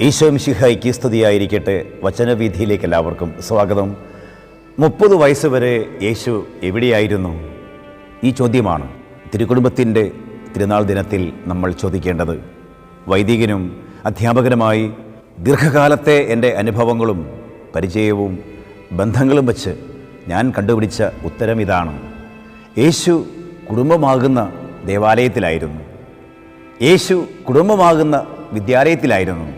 ഈശോ മിശിഹായിക്ക് സ്തുതിയായിരിക്കട്ടെ. വചനവീതിയിലേക്ക് എല്ലാവർക്കും സ്വാഗതം. മുപ്പത് വയസ്സ് വരെ യേശു എവിടെയായിരുന്നു? ഈ ചോദ്യമാണ് തിരുക്കുടുംബത്തിന്റെ തിരുനാൾ ദിനത്തിൽ നമ്മൾ ചോദിക്കേണ്ടത്. വൈദികനും അധ്യാപകനുമായി ദീർഘകാലത്തെ എന്റെ അനുഭവങ്ങളും പരിചയവും ബന്ധങ്ങളും വച്ച് ഞാൻ കണ്ടുപിടിച്ച ഉത്തരം ഇതാണ്. യേശു കുടുംബമാകുന്ന ദേവാലയത്തിലായിരുന്നു. യേശു കുടുംബമാകുന്ന വിദ്യാലയത്തിലായിരുന്നു.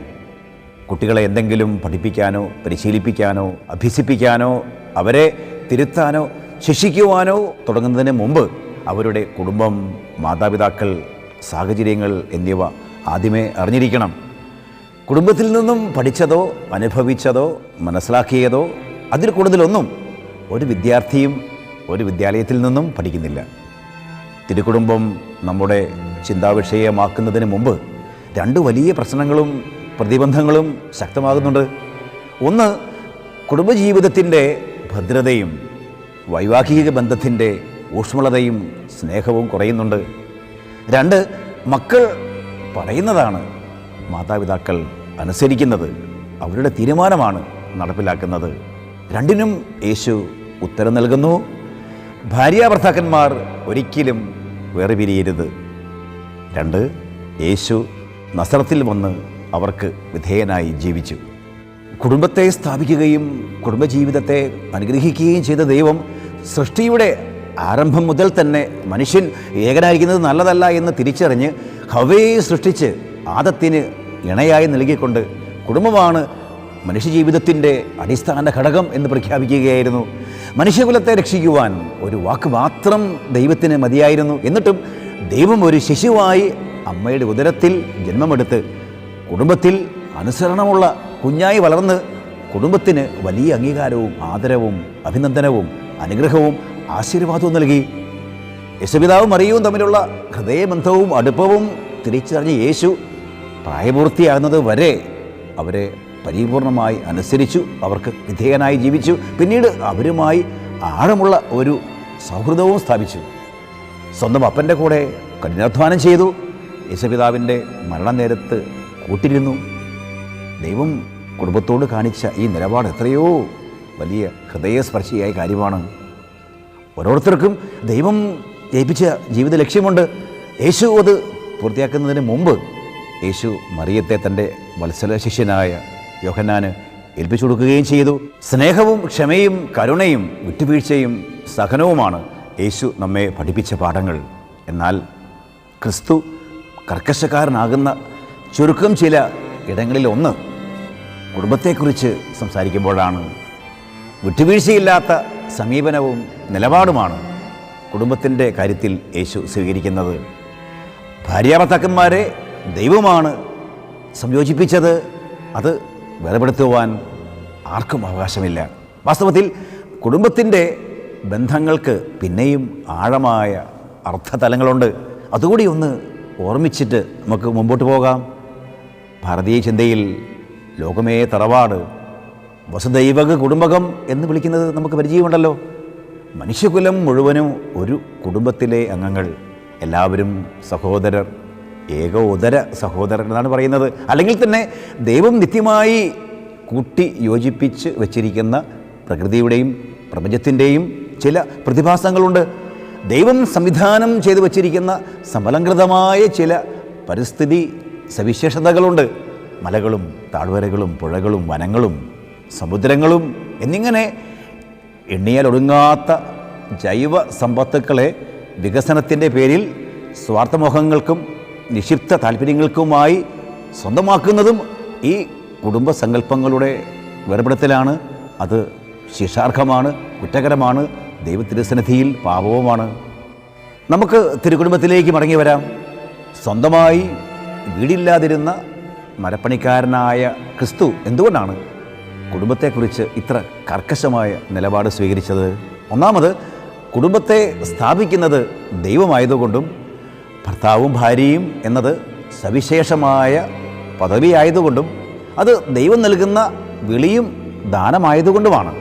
കുട്ടികളെ എന്തെങ്കിലും പഠിപ്പിക്കാനോ പരിശീലിപ്പിക്കാനോ അഭ്യസിപ്പിക്കാനോ അവരെ തിരുത്താനോ ശിക്ഷിക്കുവാനോ തുടങ്ങുന്നതിന് മുമ്പ് അവരുടെ കുടുംബം മാതാപിതാക്കൾ സാഹചര്യങ്ങൾ എന്നിവ ആദ്യമേ അറിഞ്ഞിരിക്കണം. കുടുംബത്തിൽ നിന്നും പഠിച്ചതോ അനുഭവിച്ചതോ മനസ്സിലാക്കിയതോ അതിൽ കൂടുതലൊന്നും ഒരു വിദ്യാർത്ഥിയും ഒരു വിദ്യാലയത്തിൽ നിന്നും പഠിക്കുന്നില്ല. തിരുക്കുടുംബം നമ്മുടെ ചിന്താവിഷയമാക്കുന്നതിന് മുമ്പ് രണ്ട് വലിയ പ്രശ്നങ്ങളും പ്രതിബന്ധങ്ങളും ശക്തമാകുന്നുണ്ട്. ഒന്ന് കുടുംബജീവിതത്തിന്റെ ഭദ്രതയും വൈവാഹിക ബന്ധത്തിന്റെ ഊഷ്മളതയും സ്നേഹവും കുറയുന്നുണ്ട്. രണ്ട് മക്കൾ പറയുന്നതാണ് മാതാപിതാക്കൾ അനുസരിക്കുന്നത് അവരുടെ തീരുമാനമാണ് നടപ്പിലാക്കുന്നത്. രണ്ടിനും യേശു ഉത്തരം നൽകുന്നു ഭാര്യാഭർത്താക്കന്മാർ ഒരിക്കലും വേർപിരിയരുത്. രണ്ട് യേശു നസറത്തിൽ വന്ന് അവർക്ക് വിധേയനായി ജീവിച്ചു. കുടുംബത്തെ സ്ഥാപിക്കുകയും കുടുംബജീവിതത്തെ അനുഗ്രഹിക്കുകയും ചെയ്ത ദൈവം സൃഷ്ടിയുടെ ആരംഭം മുതൽ തന്നെ മനുഷ്യൻ ഏകനായിരിക്കുന്നത് നല്ലതല്ല എന്ന് തിരിച്ചറിഞ്ഞ് ഹവയെ സൃഷ്ടിച്ച് ആദത്തിന് ഇണയായി നൽകിക്കൊണ്ട് കുടുംബമാണ് മനുഷ്യജീവിതത്തിന്റെ അടിസ്ഥാന ഘടകം എന്ന് പ്രഖ്യാപിക്കുകയായിരുന്നു. മനുഷ്യകുലത്തെ രക്ഷിക്കുവാൻ ഒരു വാക്ക് മാത്രം ദൈവത്തിന് മതിയായിരുന്നു. എന്നിട്ടും ദൈവം ഒരു ശിശുവായി അമ്മയുടെ ഉദരത്തിൽ ജന്മമെടുത്ത് കുടുംബത്തിൽ അനുസരണമുള്ള കുഞ്ഞായി വളർന്ന് കുടുംബത്തിന് വലിയ അംഗീകാരവും ആദരവും അഭിനന്ദനവും അനുഗ്രഹവും ആശീർവാദവും നൽകി. യേശുപിതാവും മറിയവും തമ്മിലുള്ള ഹൃദയബന്ധവും അടുപ്പവും തിരിച്ചറിഞ്ഞ യേശു പ്രായപൂർത്തിയാകുന്നത് വരെ അവരെ പരിപൂർണമായി അനുസരിച്ചു അവർക്ക് വിധേയനായി ജീവിച്ചു. പിന്നീട് അവരുമായി ആഴമുള്ള ഒരു സൗഹൃദവും സ്ഥാപിച്ചു. സ്വന്തം അപ്പന്റെ കൂടെ കഠിനാധ്വാനം ചെയ്തു. യേശുപിതാവിന്റെ മരണനേരത്ത് കൂട്ടിരുന്നു. ദൈവം കുടുംബത്തോട് കാണിച്ച ഈ നിലപാട് എത്രയോ വലിയ ഹൃദയസ്പർശിയായ കാര്യമാണ്. ഓരോരുത്തർക്കും ദൈവം ജയിപ്പിച്ച ജീവിത ലക്ഷ്യമുണ്ട്. യേശു അത് പൂർത്തിയാക്കുന്നതിന് മുമ്പ് യേശു മറിയത്തെ തന്റെ വത്സല ശിഷ്യനായ യോഹന്നാന് ഏൽപ്പിച്ചു കൊടുക്കുകയും ചെയ്തു. സ്നേഹവും ക്ഷമയും കരുണയും വിട്ടുവീഴ്ചയും സഹനവുമാണ് യേശു നമ്മെ പഠിപ്പിച്ച പാഠങ്ങൾ. എന്നാൽ ക്രിസ്തു കർക്കശക്കാരനാകുന്ന ചുരുക്കം ചില ഇടങ്ങളിൽ ഒന്ന് കുടുംബത്തെക്കുറിച്ച് സംസാരിക്കുമ്പോഴാണ്. വിട്ടുവീഴ്ചയില്ലാത്ത സമീപനവും നിലപാടുമാണ് കുടുംബത്തിന്റെ കാര്യത്തിൽ യേശു സ്വീകരിക്കുന്നത്. ഭാര്യാഭർത്താക്കന്മാരെ ദൈവമാണ് സംയോജിപ്പിച്ചത്. അത് വേർപെടുത്തുവാൻ ആർക്കും അവകാശമില്ല. വാസ്തവത്തിൽ കുടുംബത്തിന്റെ ബന്ധങ്ങൾക്ക് പിന്നെയും ആഴമായ അർത്ഥതലങ്ങളുണ്ട്. അതുകൂടി ഒന്ന് ഓർമ്മിച്ചിട്ട് നമുക്ക് മുമ്പോട്ട് പോകാം. ഭാരതീയ ചിന്തയിൽ ലോകമേ തറവാട് വസുദൈവക കുടുംബകം എന്ന് വിളിക്കുന്നത് നമുക്ക് പരിചയമുണ്ടല്ലോ. മനുഷ്യകുലം മുഴുവനും ഒരു കുടുംബത്തിലെ അംഗങ്ങൾ. എല്ലാവരും സഹോദരർ ഏകോദര സഹോദരർ എന്നാണ് പറയുന്നത്. അല്ലെങ്കിൽ തന്നെ ദൈവം നിത്യമായി കൂട്ടി യോജിപ്പിച്ച് വച്ചിരിക്കുന്ന പ്രകൃതിയുടെയും പ്രപഞ്ചത്തിന്റെയും ചില പ്രതിഭാസങ്ങളുണ്ട്. ദൈവം സംവിധാനം ചെയ്തു വച്ചിരിക്കുന്ന സമലങ്കൃതമായ ചില പരിസ്ഥിതി സവിശേഷതകളുണ്ട്. മലകളും താഴ്വരകളും പുഴകളും വനങ്ങളും സമുദ്രങ്ങളും എന്നിങ്ങനെ എണ്ണിയാൽ ഒടുങ്ങാത്ത ജൈവ സമ്പത്തുക്കളെ വികസനത്തിന്റെ പേരിൽ സ്വാർത്ഥമോഹങ്ങൾക്കും നിക്ഷിപ്ത താല്പര്യങ്ങൾക്കുമായി സ്വന്തമാക്കുന്നതും ഈ കുടുംബസങ്കല്പങ്ങളുടെ വേർപെടുത്തലാണ്. അത് ശിക്ഷാർഹമാണ് കുറ്റകരമാണ് ദൈവത്തിരുസന്നിധിയിൽ പാപവുമാണ്. നമുക്ക് തിരുക്കുടുംബത്തിലേക്ക് മടങ്ങി വരാം. സ്വന്തമായി വീടില്ലാതിരുന്ന മരപ്പണിക്കാരനായ ക്രിസ്തു എന്തുകൊണ്ടാണ് കുടുംബത്തെക്കുറിച്ച് ഇത്ര കർക്കശമായ നിലപാട് സ്വീകരിച്ചത്? ഒന്നാമത് കുടുംബത്തെ സ്ഥാപിക്കുന്നത് ദൈവമായതുകൊണ്ടും ഭർത്താവും ഭാര്യയും എന്നത് സവിശേഷമായ പദവിയായതുകൊണ്ടും അത് ദൈവം നൽകുന്ന വിളിയും ദാനമായതുകൊണ്ടുമാണ്.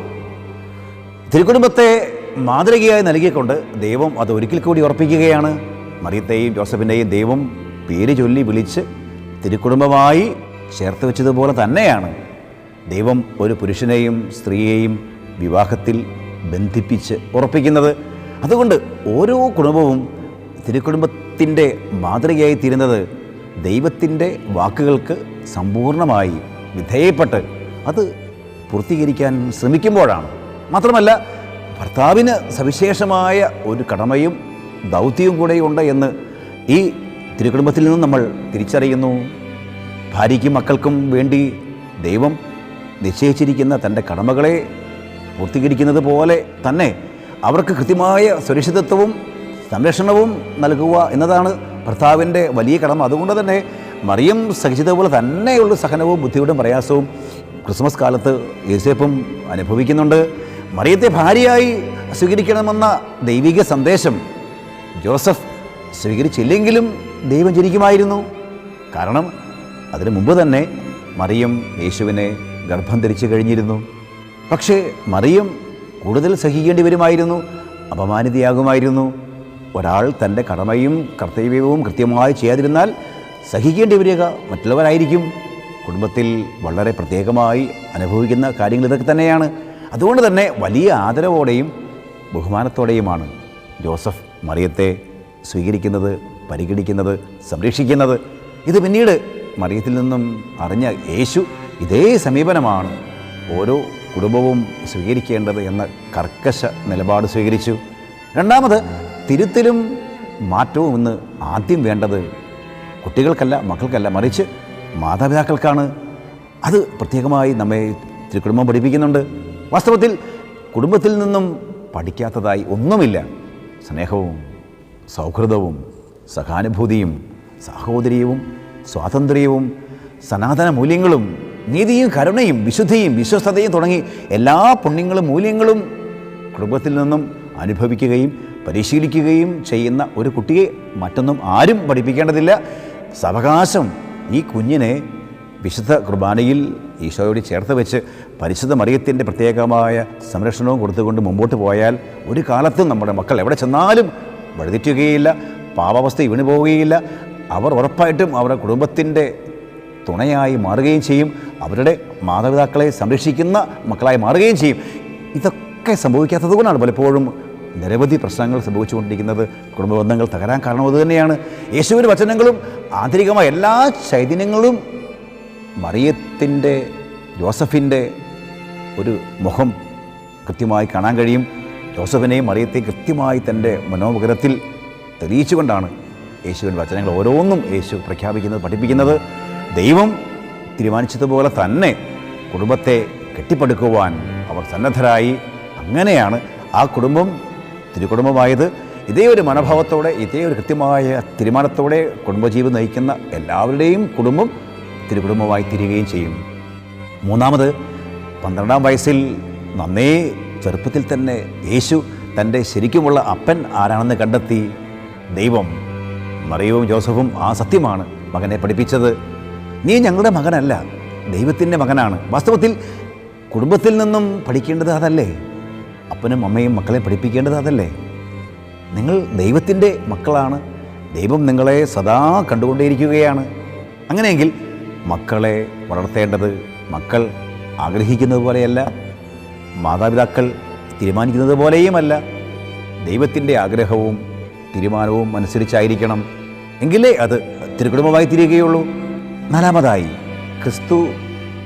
തിരുക്കുടുംബത്തെ മാതൃകയായി നൽകിക്കൊണ്ട് ദൈവം അത് ഒരിക്കൽ കൂടി ഉറപ്പിക്കുകയാണ്. മറിയത്തെയും ജോസഫിന്റെയും ദൈവം പേര് ചൊല്ലി വിളിച്ച് തിരുക്കുടുംബമായി ചേർത്ത് വെച്ചതുപോലെ തന്നെയാണ്. ദൈവം ഒരു പുരുഷനെയും സ്ത്രീയെയും വിവാഹത്തിൽ ബന്ധിപ്പിച്ച് ഉറപ്പിക്കുന്നത്. അതുകൊണ്ട് ഓരോ കുടുംബവും തിരുക്കുടുംബത്തിന്റെ മാതൃകയായി തീരുന്നത് ദൈവത്തിന്റെ വാക്കുകൾക്ക് സമ്പൂർണമായി വിധേയപ്പെട്ട് അത് പൂർത്തീകരിക്കാൻ ശ്രമിക്കുമ്പോഴാണ്. മാത്രമല്ല ഭർത്താവിന് സവിശേഷമായ ഒരു കടമയും ദൗത്യവും കൂടെയുണ്ട് എന്ന് ഈ തിരുക്കുടുംബത്തിൽ നിന്നും നമ്മൾ തിരിച്ചറിയുന്നു. ഭാര്യയ്ക്കും മക്കൾക്കും വേണ്ടി ദൈവം നിശ്ചയിച്ചിരിക്കുന്ന തന്റെ കടമകളെ പൂർത്തീകരിക്കുന്നത് പോലെ തന്നെ അവർക്ക് കൃത്യമായ സുരക്ഷിതത്വവും സംരക്ഷണവും നൽകുക എന്നതാണ് ഭർത്താവിന്റെ വലിയ കടമ. അതുകൊണ്ട് തന്നെ മറിയം സഹിച്ചതുപോലെ തന്നെയുള്ള സഹനവും ബുദ്ധിയുടെ പ്രയാസവും ക്രിസ്മസ് കാലത്ത് യേസേപ്പും അനുഭവിക്കുന്നുണ്ട്. മറിയത്തെ ഭാര്യയായി സ്വീകരിക്കണമെന്ന ദൈവിക സന്ദേശം ജോസഫ് സ്വീകരിച്ചില്ലെങ്കിലും ദൈവം ജനിക്കുമായിരുന്നു. കാരണം അതിനു മുമ്പ് തന്നെ മറിയം യേശുവിനെ ഗർഭം ധരിച്ചു കഴിഞ്ഞിരുന്നു. പക്ഷേ മറിയം കൂടുതൽ സഹിക്കേണ്ടി വരുമായിരുന്നു അപമാനിതയാകുമായിരുന്നു. ഒരാൾ തന്റെ കടമയും കർത്തവ്യവും കൃത്യമായി ചെയ്യാതിരുന്നാൽ സഹിക്കേണ്ടി വരിക മറ്റുള്ളവരായിരിക്കും കുടുംബത്തിൽ വളരെ പ്രത്യേകമായി അനുഭവിക്കുന്ന കാര്യങ്ങൾ ഇതൊക്കെ തന്നെയാണ്. അതുകൊണ്ട് തന്നെ വലിയ ആദരവോടെയും ബഹുമാനത്തോടെയുമാണ് ജോസഫ് മറിയത്തെ സ്വീകരിക്കുന്നത്. പരിഗണിക്കുന്നത് സംരക്ഷിക്കുന്നത്. ഇത് പിന്നീട് മറിയത്തിൽ നിന്നും അറിഞ്ഞ യേശു ഇതേ സമീപനമാണ് ഓരോ കുടുംബവും സ്വീകരിക്കേണ്ടത് എന്ന കർക്കശ നിലപാട് സ്വീകരിച്ചു. രണ്ടാമത് തിരുത്തലും മാറ്റവും ഇന്ന് ആദ്യം വേണ്ടത് കുട്ടികൾക്കല്ല മക്കൾക്കല്ല മറിച്ച് മാതാപിതാക്കൾക്കാണ്. അത് പ്രത്യേകമായി നമ്മെ തിരുക്കുടുംബം പഠിപ്പിക്കുന്നുണ്ട്. വാസ്തവത്തിൽ കുടുംബത്തിൽ നിന്നും പഠിക്കാത്തതായി ഒന്നുമില്ല. സ്നേഹവും സൗഹൃദവും സഹാനുഭൂതിയും സാഹോദര്യവും സ്വാതന്ത്ര്യവും സനാതന മൂല്യങ്ങളും നീതിയും കരുണയും വിശുദ്ധിയും വിശ്വസ്തതയും തുടങ്ങി എല്ലാ പുണ്യങ്ങളും മൂല്യങ്ങളും കുടുംബത്തിൽ നിന്നും അനുഭവിക്കുകയും പരിശീലിക്കുകയും ചെയ്യുന്ന ഒരു കുട്ടിയെ മറ്റൊന്നും ആരും പഠിപ്പിക്കേണ്ടതില്ല. സവകാശം ഈ കുഞ്ഞിനെ വിശുദ്ധ കുർബാനയിൽ ഈശോയോട് ചേർത്ത് വെച്ച് പരിശുദ്ധ മറിയത്തിന്റെ പ്രത്യേകമായ സംരക്ഷണവും കൊടുത്തുകൊണ്ട് മുമ്പോട്ട് പോയാൽ ഒരു കാലത്തും നമ്മുടെ മക്കൾ എവിടെ ചെന്നാലും വഴുതിറ്റുകയില്ല. പാപാവസ്ഥ വീണു പോവുകയില്ല. അവർ ഉറപ്പായിട്ടും അവരുടെ കുടുംബത്തിന്റെ തുണയായി മാറുകയും ചെയ്യും. അവരുടെ മാതാപിതാക്കളെ സംരക്ഷിക്കുന്ന മക്കളായി മാറുകയും ചെയ്യും. ഇതൊക്കെ സംഭവിക്കാത്തത് കൊണ്ടാണ് പലപ്പോഴും നിരവധി പ്രശ്നങ്ങൾ സംഭവിച്ചുകൊണ്ടിരിക്കുന്നത്. കുടുംബ ബന്ധങ്ങൾ തകരാൻ കാരണം അതുതന്നെയാണ് യേശുവിന്റെ വചനങ്ങളും ആന്തരികമായ എല്ലാ ചൈതന്യങ്ങളും മറിയത്തിന്റെ ജോസഫിന്റെ ഒരു മുഖം കൃത്യമായി കാണാൻ കഴിയും. ജോസഫിനെയും മറിയത്തെയും കൃത്യമായി തന്റെ മനോമുഖരത്തിൽ തെളിയിച്ചുകൊണ്ടാണ് യേശുവിന്റെ വചനങ്ങൾ ഓരോന്നും യേശു പ്രഖ്യാപിക്കുന്നത് പഠിപ്പിക്കുന്നത്. ദൈവം തീരുമാനിച്ചതുപോലെ തന്നെ കുടുംബത്തെ കെട്ടിപ്പടുക്കുവാൻ അവർ സന്നദ്ധരായി. അങ്ങനെയാണ് ആ കുടുംബം തിരുകുടുംബമായത്. ഇതേ ഒരു മനോഭാവത്തോടെ ഇതേ ഒരു കൃത്യമായ തീരുമാനത്തോടെ കുടുംബജീവിതം നയിക്കുന്ന എല്ലാവരുടെയും കുടുംബം തിരുകുടുംബമായി തീരുകയും ചെയ്യും. മൂന്നാമത് പന്ത്രണ്ടാം വയസ്സിൽ നന്നേ ചെറുപ്പത്തിൽ തന്നെ യേശു തന്റെ ശരിക്കുമുള്ള അപ്പൻ ആരാണെന്ന് കണ്ടെത്തി ദൈവം മറിയവും ജോസഫും ആ സത്യമാണ് മകനെ പഠിപ്പിച്ചത്. നീ ഞങ്ങളുടെ മകനല്ല ദൈവത്തിന്റെ മകനാണ്. വാസ്തവത്തിൽ കുടുംബത്തിൽ നിന്നും പഠിക്കേണ്ടത് അതല്ലേ? അപ്പനും അമ്മയും മക്കളെ പഠിപ്പിക്കേണ്ടത് അതല്ലേ? നിങ്ങൾ ദൈവത്തിന്റെ മക്കളാണ് ദൈവം നിങ്ങളെ സദാ കണ്ടുകൊണ്ടേയിരിക്കുകയാണ്. അങ്ങനെയെങ്കിൽ മക്കളെ വളർത്തേണ്ടത് മക്കൾ ആഗ്രഹിക്കുന്നത് പോലെയല്ല മാതാപിതാക്കൾ തീരുമാനിക്കുന്നത് പോലെയുമല്ല. ദൈവത്തിന്റെ ആഗ്രഹവും തീരുമാനവും അനുസരിച്ചായിരിക്കണം. എങ്കിലേ അത് തിരുകുടുംബമായി തീരുകയുള്ളൂ. നാലാമതായി ക്രിസ്തു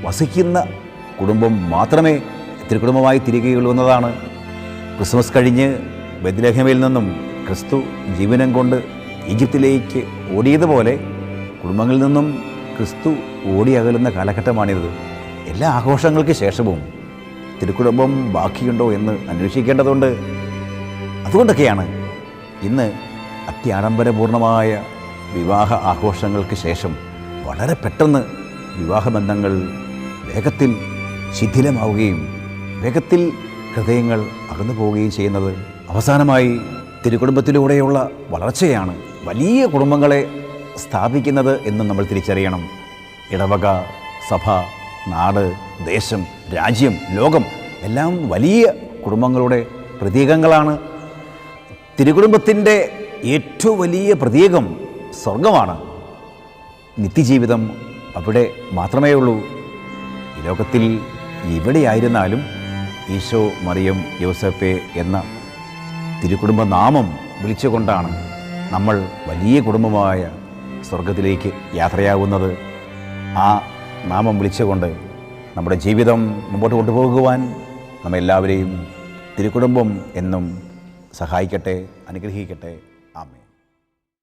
വസിക്കുന്ന കുടുംബം മാത്രമേ തിരുകുടുംബമായി തിരികുകയുള്ളൂ എന്നതാണ്. ക്രിസ്മസ് കഴിഞ്ഞ് ബദ്ലഹമിൽ നിന്നും ക്രിസ്തു ജീവനം കൊണ്ട് ഈജിപ്തിലേക്ക് ഓടിയതുപോലെ കുടുംബങ്ങളിൽ നിന്നും ക്രിസ്തു ഓടി അകലുന്ന കാലഘട്ടമാണിത്. എല്ലാ ആഘോഷങ്ങൾക്ക് ശേഷവും തിരുക്കുടുംബം ബാക്കിയുണ്ടോ എന്ന് അന്വേഷിക്കേണ്ടതുണ്ട്. അതുകൊണ്ടൊക്കെയാണ് ഇന്ന് അത്യാഡംബരപൂർണമായ വിവാഹ ആഘോഷങ്ങൾക്ക് ശേഷം വളരെ പെട്ടെന്ന് വിവാഹബന്ധങ്ങൾ വേഗത്തിൽ ശിഥിലമാവുകയും വേഗത്തിൽ ഹൃദയങ്ങൾ അകന്നു പോവുകയും ചെയ്യുന്നത് അവസാനമായി തിരുകുടുംബത്തിലൂടെയുള്ള വളർച്ചയാണ് വലിയ കുടുംബങ്ങളെ സ്ഥാപിക്കുന്നത് എന്ന് നമ്മൾ തിരിച്ചറിയണം. ഇടവക സഭ നാട് ദേശം രാജ്യം ലോകം എല്ലാം വലിയ കുടുംബങ്ങളുടെ പ്രതീകങ്ങളാണ് തിരുകുടുംബത്തിന്റെ ഏറ്റവും വലിയ പ്രതീകം സ്വർഗമാണ്. നിത്യജീവിതം അവിടെ മാത്രമേ ഉള്ളൂ ഈ ലോകത്തിൽ എവിടെയായിരുന്നാലും ഈശോ മറിയം യോസഫെ എന്ന തിരുകുടുംബനാമം വിളിച്ചുകൊണ്ടാണ് നമ്മൾ വലിയ കുടുംബമായ സ്വർഗത്തിലേക്ക് യാത്രയാകുന്നത് ആ നാമം വിളിച്ചുകൊണ്ട് നമ്മുടെ ജീവിതം മുമ്പോട്ട് കൊണ്ടുപോകുവാൻ നമ്മെല്ലാവരെയും തിരുകുടുംബം എന്നും സഹായിക്കട്ടെ അനുഗ്രഹിക്കട്ടെ.